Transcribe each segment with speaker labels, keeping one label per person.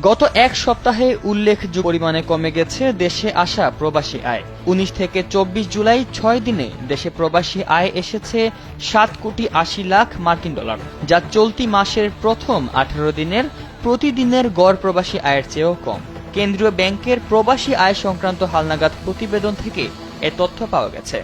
Speaker 1: গত এক সপ্তাহে উল্লেখযোগ্য পরিমাণে কমে গেছে দেশে আসা প্রবাসী আয়। উনিশ থেকে চব্বিশ জুলাই ছয় দিনে দেশে প্রবাসী আয় এসেছে সাত কোটি আশি লাখ মার্কিন ডলার, যা চলতি মাসের প্রথম আঠারো দিনের প্রতিদিনের গড় প্রবাসী আয়ের চেয়েও কম। কেন্দ্রীয় ব্যাংকের প্রবাসী আয় সংক্রান্ত হালনাগাদ প্রতিবেদন থেকে এ তথ্য পাওয়া গেছে।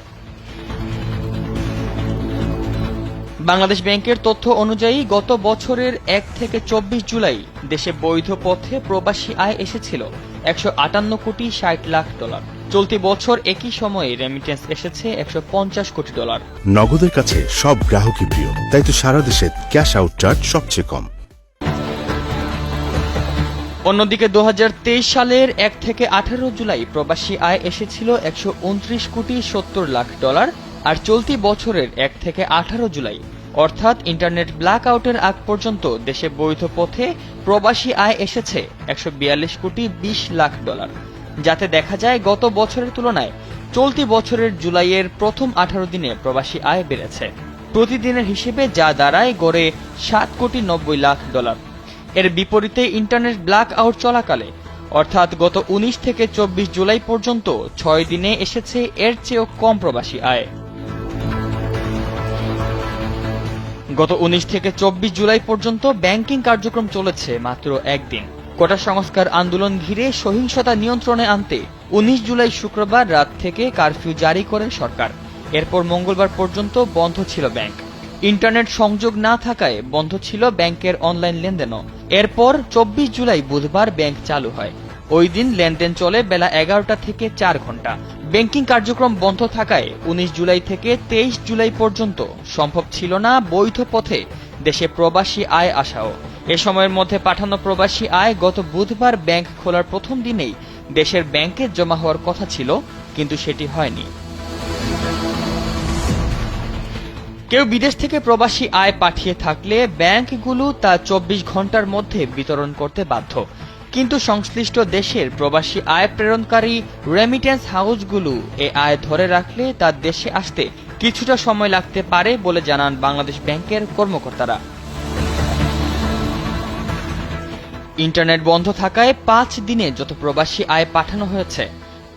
Speaker 1: বাংলাদেশ ব্যাংকের তথ্য অনুযায়ী গত বছরের এক থেকে চব্বিশ জুলাই দেশে বৈধ পথে প্রবাসী আয় এসেছিল একশো আটান্ন কোটি ষাট লাখ ডলার। চলতি বছর একই সময়ে রেমিটেন্স এসেছে একশো পঞ্চাশ কোটি ডলার।
Speaker 2: নগদের কাছে সব গ্রাহকই প্রিয় তাই তো সারা দেশে ক্যাশ আউট চার্জ সবচেয়ে কম।
Speaker 1: অন্যদিকে দু হাজার তেইশ সালের এক থেকে আঠারো জুলাই প্রবাসী আয় এসেছিল একশো উনত্রিশ কোটি সত্তর লাখ ডলার আর চলতি বছরের এক থেকে আঠারো জুলাই অর্থাৎ ইন্টারনেট ব্ল্যাক আউটের আগ পর্যন্ত দেশে বৈধ পথে প্রবাসী আয় এসেছে একশো বিয়াল্লিশ কোটি বিশ লাখ ডলার। যাতে দেখা যায় গত বছরের তুলনায় চলতি বছরের জুলাইয়ের প্রথম আঠারো দিনে প্রবাসী আয় বেড়েছে। প্রতিদিনের হিসেবে যা দাঁড়ায় গড়ে সাত কোটি নব্বই লাখ ডলার। এর বিপরীতে ইন্টারনেট ব্ল্যাক আউট চলাকালে, অর্থাৎ গত উনিশ থেকে চব্বিশ জুলাই পর্যন্ত ছয় দিনে এসেছে এর চেয়েও কম প্রবাসী আয়। গত উনিশ থেকে চব্বিশ জুলাই পর্যন্ত ব্যাংকিং কার্যক্রম চলেছে মাত্র একদিন। কোটা সংস্কার আন্দোলন ঘিরে সহিংসতা নিয়ন্ত্রণে আনতে উনিশ জুলাই শুক্রবার রাত থেকে কারফিউ জারি করেন সরকার। এরপর মঙ্গলবার পর্যন্ত বন্ধ ছিল ব্যাংক। ইন্টারনেট সংযোগ না থাকায় বন্ধ ছিল ব্যাংকের অনলাইন লেনদেনও। এরপর চব্বিশ জুলাই বুধবার ব্যাংক চালু হয়। ওই দিন লেনদেন চলে বেলা এগারোটা থেকে চার ঘণ্টা। ব্যাংকিং কার্যক্রম বন্ধ থাকায় উনিশ জুলাই থেকে তেইশ জুলাই পর্যন্ত সম্ভব ছিল না বৈধ পথে দেশে প্রবাসী আয় আসাও। এ সময়ের মধ্যে পাঠানো প্রবাসী আয় গত বুধবার ব্যাংক খোলার প্রথম দিনেই দেশের ব্যাংকে জমা হওয়ার কথা ছিল, কিন্তু সেটি হয়নি। কেউ বিদেশ থেকে প্রবাসী আয় পাঠিয়ে থাকলে ব্যাংকগুলো তা চব্বিশ ঘণ্টার মধ্যে বিতরণ করতে বাধ্য। কিন্তু সংশ্লিষ্ট দেশের প্রবাসী আয় প্রেরণকারী রেমিটেন্স হাউসগুলো এ আয় ধরে রাখলে তার দেশে আসতে কিছুটা সময় লাগতে পারে বলে জানান বাংলাদেশ ব্যাংকের কর্মকর্তারা। ইন্টারনেট বন্ধ থাকায় পাঁচ দিনে যত প্রবাসী আয় পাঠানো হয়েছে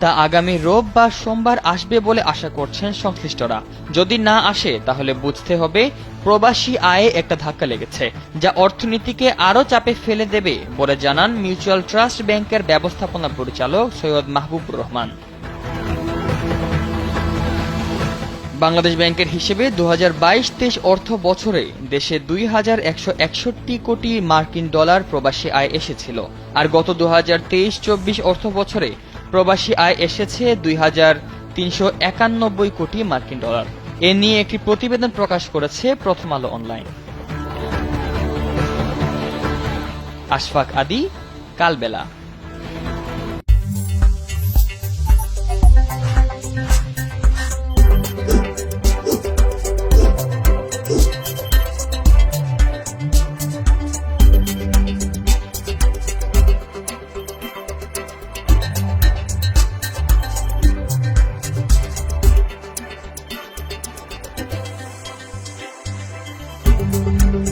Speaker 1: তা আগামী রোব বা সোমবার আসবে বলে আশা করছেন সংশ্লিষ্টরা। যদি না আসে, তাহলে বুঝতে হবে প্রবাসী আয়ে একটা ধাক্কা লেগেছে, যা অর্থনীতিকে আরও চাপে ফেলে দেবে বলে জানান মিউচুয়াল ট্রাস্ট ব্যাংকের ব্যবস্থাপনা পরিচালক সৈয়দ মাহবুবুর রহমান। বাংলাদেশ ব্যাংকের হিসেবে দু হাজার বাইশ তেইশ অর্থ বছরে দেশে দুই হাজার একশো একষট্টি কোটি মার্কিন ডলার প্রবাসী আয় এসেছিল, আর গত দু হাজার তেইশ চব্বিশ অর্থ বছরে প্রবাসী আয় এসেছে দুই হাজার তিনশো একানব্বই কোটি মার্কিন ডলার। এ নিয়ে একটি প্রতিবেদন প্রকাশ করেছে প্রথম আলো অনলাইন। আশফাক আদি, কালবেলা। Música